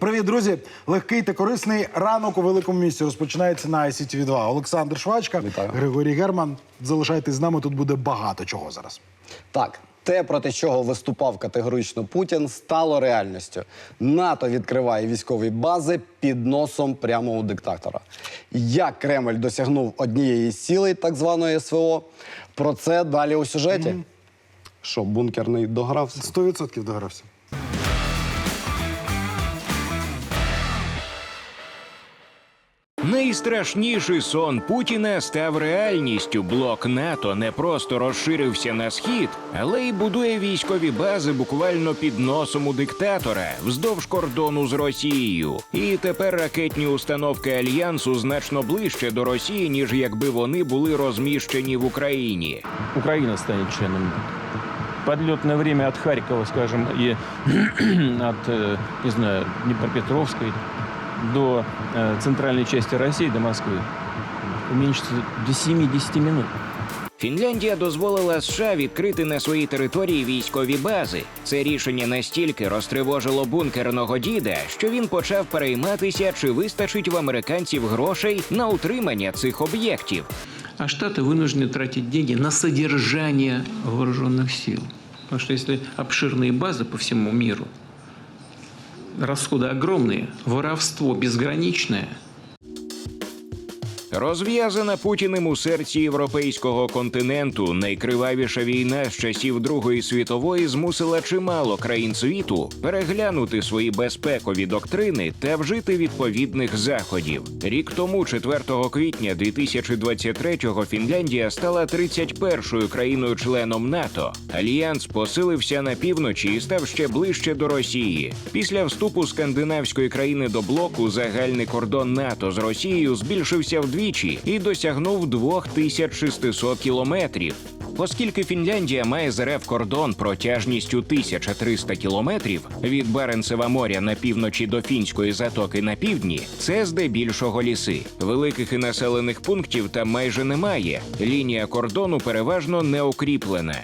Привіт, друзі! Легкий та корисний ранок у великому місті розпочинається на ICTV 2. Олександр Швачка, Вітаю. Григорій Герман. Залишайтесь з нами. Тут буде багато чого зараз. Так, те, проти чого виступав категорично Путін, стало реальністю. НАТО відкриває військові бази під носом прямо у диктатора. Як Кремль досягнув однієї з цілей так званої СВО? Про це далі у сюжеті. Що, бункерний догрався? 100% догрався. Найстрашніший сон Путіна став реальністю. Блок НАТО не просто розширився на схід, але й будує військові бази буквально під носом у диктатора вздовж кордону з Росією. І тепер ракетні установки альянсу значно ближче до Росії, ніж якби вони були розміщені в Україні. Украина станет членом НАТО. Подлетное время от Харькова, скажем, и от, э, не знаю, Днепропетровской до э, центральной части России, до Москвы, уменьшится до 7-10 минут. Фінляндія дозволила США відкрити на своїй території військові бази. Це рішення настільки розтривожило бункерного діда, що він почав перейматися, чи вистачить в американців грошей на утримання цих об'єктів. А Штаты вынуждены тратить деньги на содержание вооруженных сил. Потому что если обширные базы по всему миру, расходы огромные, воровство безграничное – Розв'язана Путіним у серці європейського континенту найкривавіша війна з часів Другої світової змусила чимало країн світу переглянути свої безпекові доктрини та вжити відповідних заходів. Рік тому, 4 квітня 2023-го, Фінляндія стала 31-ю країною-членом НАТО. Альянс посилився на півночі і став ще ближче до Росії. Після вступу скандинавської країни до блоку загальний кордон НАТО з Росією збільшився вдвічі і досягнув 2600 кілометрів. Оскільки Фінляндія має з РФ кордон протяжністю 1300 кілометрів від Баренцева моря на півночі до фінської затоки на півдні, це здебільшого ліси. Великих і населених пунктів там майже немає. Лінія кордону переважно не укріплена.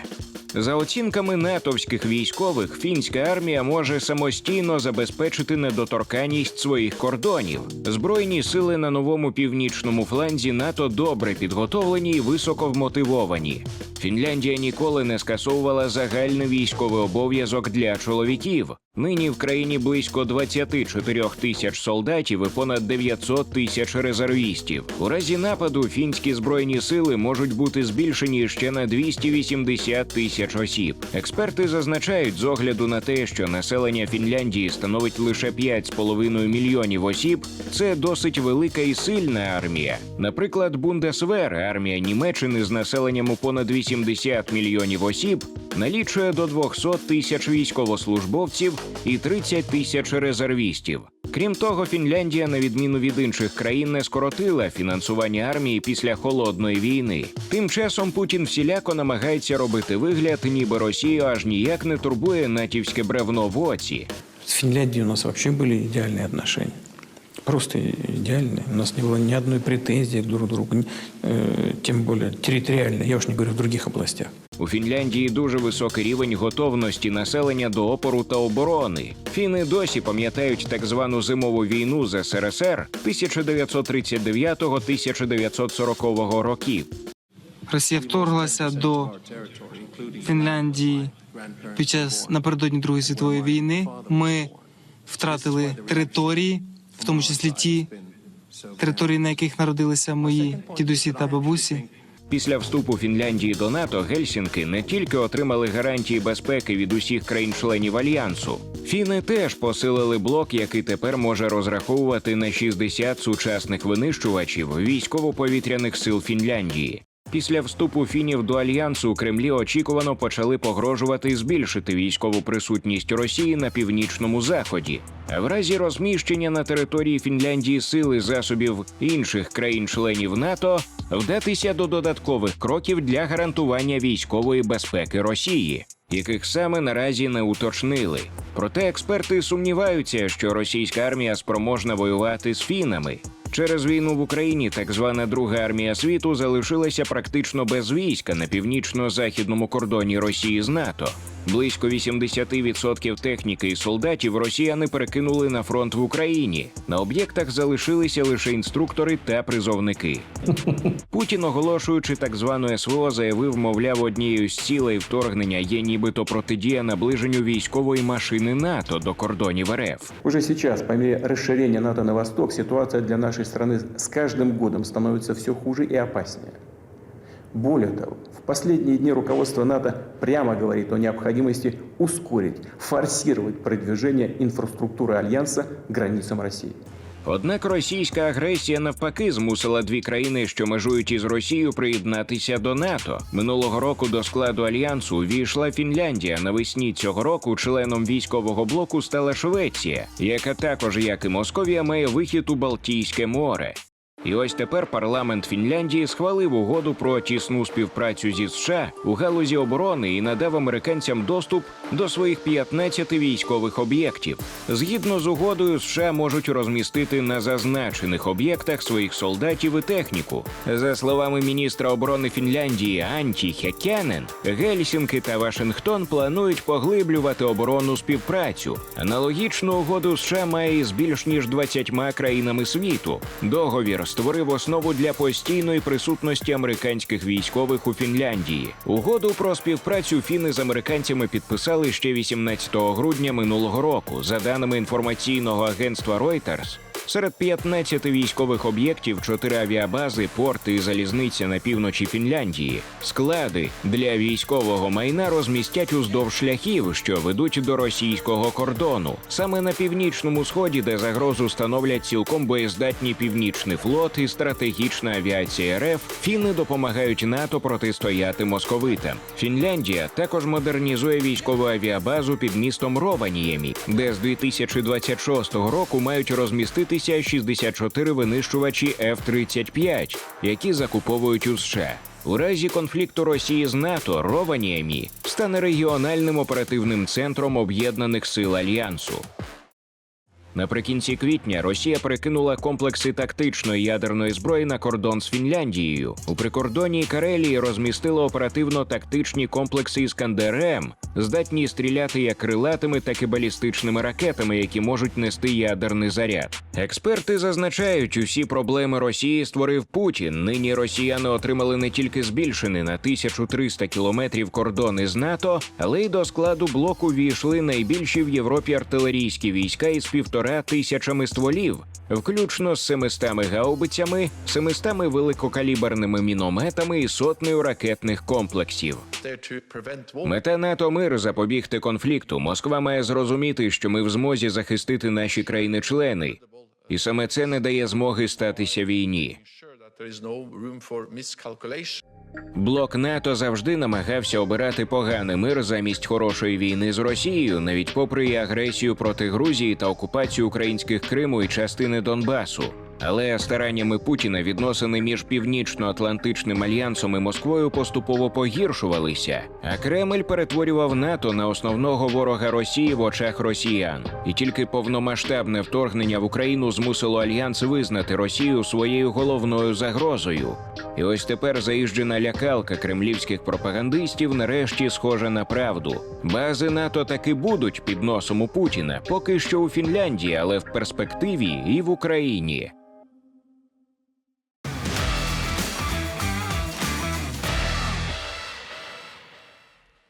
За оцінками натовських військових, фінська армія може самостійно забезпечити недоторканність своїх кордонів. Збройні сили на новому північному фланзі НАТО добре підготовлені і високо вмотивовані. Фінляндія ніколи не скасовувала загальний військовий обов'язок для чоловіків. Нині в країні близько 24 тисяч солдатів і понад 900 тисяч резервістів. У разі нападу фінські збройні сили можуть бути збільшені ще на 280 тисяч осіб. Експерти зазначають, з огляду на те, що населення Фінляндії становить лише 5,5 мільйонів осіб, це досить велика і сильна армія. Наприклад, Бундесвер, армія Німеччини з населенням у понад 80 мільйонів осіб, налічує до 200 тисяч військовослужбовців і 30 тисяч резервістів. Крім того, Фінляндія, на відміну від інших країн, не скоротила фінансування армії після холодної війни. Тим часом Путін всіляко намагається робити вигляд, ніби Росію аж ніяк не турбує натівське бревно в оці. С Финляндией у нас вообще были идеальные отношения Просто идеальные. У нас не было ни одной претензии друг к другу, ни- э, тем более территориально, я уж не говорю в других областях. У Фінляндії дуже високий рівень готовності населення до опору та оборони. Фіни досі пам'ятають так звану зимову війну з СРСР 1939-1940 років. Росія вторглася до Фінляндії під час напередодні Другої світової війни. Ми втратили території, в тому числі ті території, на яких народилися мої дідусі та бабусі. Після вступу Фінляндії до НАТО Гельсінки не тільки отримали гарантії безпеки від усіх країн-членів альянсу. Фіни теж посилили блок, який тепер може розраховувати на 60 сучасних винищувачів військово-повітряних сил Фінляндії. Після вступу фінів до альянсу Кремлі очікувано почали погрожувати збільшити військову присутність Росії на північному заході. В разі розміщення на території Фінляндії сили засобів інших країн-членів НАТО вдатися до додаткових кроків для гарантування військової безпеки Росії, яких саме наразі не уточнили. Проте експерти сумніваються, що російська армія спроможна воювати з фінами. Через війну в Україні так звана Друга армія світу залишилася практично без війська на північно-західному кордоні Росії з НАТО. Близько 80% техніки і солдатів росіяни перекинули на фронт в Україні. На об'єктах залишилися лише інструктори та призовники. Путін, оголошуючи так звану СВО, заявив, мовляв, однією з цілей вторгнення є нібито протидія наближенню військової машини НАТО до кордонів РФ. Уже сейчас, по мере расширения НАТО на восток, ситуация для нашей страны с каждым годом становится все хуже и опаснее. Более того, в последние дни руководство НАТО прямо говорит о необходимости ускорить, форсировать продвижение инфраструктуры Альянса к границам России. Однак російська агресія навпаки змусила дві країни, що межують із Росією, приєднатися до НАТО. Минулого року до складу альянсу увійшла Фінляндія. Навесні цього року членом військового блоку стала Швеція, яка також, як і Московія, має вихід у Балтійське море. І ось тепер парламент Фінляндії схвалив угоду про тісну співпрацю зі США у галузі оборони і надав американцям доступ до своїх 15 військових об'єктів. Згідно з угодою, США можуть розмістити на зазначених об'єктах своїх солдатів і техніку. За словами міністра оборони Фінляндії Анті Хекянен, Гельсінки та Вашингтон планують поглиблювати оборонну співпрацю. Аналогічну угоду США має із більш ніж 20 країнами світу. Договір створив основу для постійної присутності американських військових у Фінляндії. Угоду про співпрацю фіни з американцями підписали ще 18 грудня минулого року. За даними інформаційного агентства Reuters, Серед 15 військових об'єктів, 4 авіабази, порти і залізниця на півночі Фінляндії. Склади для військового майна розмістять уздовж шляхів, що ведуть до російського кордону. Саме на північному сході, де загрозу становлять цілком боєздатні північний флот і стратегічна авіація РФ, фіни допомагають НАТО протистояти московитам. Фінляндія також модернізує військову авіабазу під містом Рованіємі, де з 2026 року мають розміститися 64 винищувачі F-35, які закуповують у США. У разі конфлікту Росії з НАТО Рованіємі стане регіональним оперативним центром об'єднаних сил альянсу. Наприкінці квітня Росія перекинула комплекси тактичної ядерної зброї на кордон з Фінляндією. У прикордонній Карелії розмістила оперативно-тактичні комплекси Іскандер-М, здатні стріляти як крилатими, так і балістичними ракетами, які можуть нести ядерний заряд. Експерти зазначають, усі проблеми Росії створив Путін. Нині росіяни отримали не тільки збільшений на 1300 кілометрів кордони з НАТО, але й до складу блоку війшли найбільші в Європі артилерійські війська із півтора тисячами стволів, включно з 700 гаубицями, 700 великокаліберними мінометами і сотнею ракетних комплексів. Мета НАТО мир запобігти конфлікту. Москва має зрозуміти, що ми в змозі захистити наші країни-члени, і саме це не дає змоги статися війні. Блок НАТО завжди намагався обирати поганий мир замість хорошої війни з Росією, навіть попри агресію проти Грузії та окупацію українських Криму і частини Донбасу. Але стараннями Путіна відносини між північно-атлантичним альянсом і Москвою поступово погіршувалися, а Кремль перетворював НАТО на основного ворога Росії в очах росіян. І тільки повномасштабне вторгнення в Україну змусило альянс визнати Росію своєю головною загрозою. І ось тепер заїжджена лякалка кремлівських пропагандистів нарешті схожа на правду. Бази НАТО таки будуть під носом у Путіна, поки що у Фінляндії, але в перспективі і в Україні.